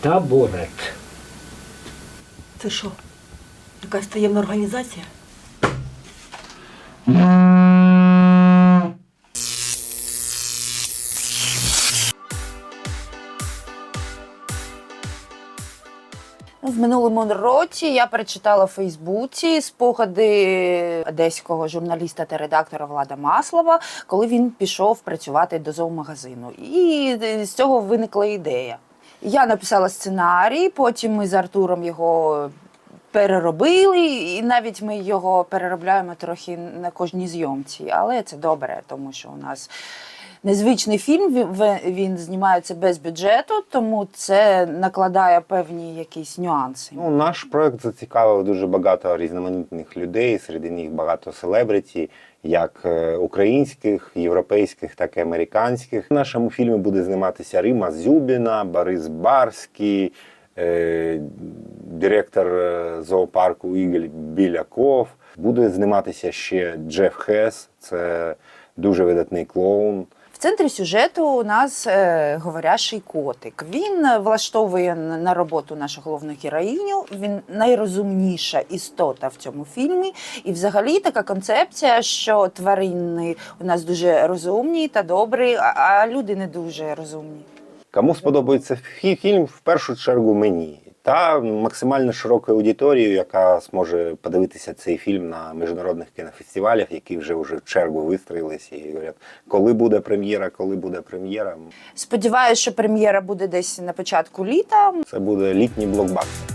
табурет. Це що? Якась таємна організація? В минулому році я перечитала в Фейсбуці спогади одеського журналіста та редактора Влада Маслова, коли він пішов працювати до зоомагазину. І з цього виникла ідея. Я написала сценарій, потім ми з Артуром його переробили, і навіть ми його переробляємо трохи на кожній зйомці. Але це добре, тому що у нас незвичний фільм. Він, знімається без бюджету, тому це накладає певні якісь нюанси. Ну, наш проект зацікавив дуже багато різноманітних людей, серед них багато селебриті, як е, українських, європейських, так і американських. В нашому фільмі буде зніматися Рима Зюбіна, Борис Барський, е, директор е, зоопарку Ігор Біляков. Буде зніматися ще Джеф Хес, це дуже видатний клоун. Центрі сюжету у нас е, говорящий котик. Він влаштовує на роботу нашу головну героїню. Він найрозумніша істота в цьому фільмі. І взагалі така концепція, що тварини у нас дуже розумні та добрі, а, люди не дуже розумні. Кому сподобається фі- фільм, в першу чергу мені. Та максимально широкою аудиторією, яка зможе подивитися цей фільм на міжнародних кінофестивалях, які вже вже в чергу вистроїлися і говорять, коли буде прем'єра, коли буде прем'єра. Сподіваюсь, що прем'єра буде десь на початку літа. Це буде літній блокбастер.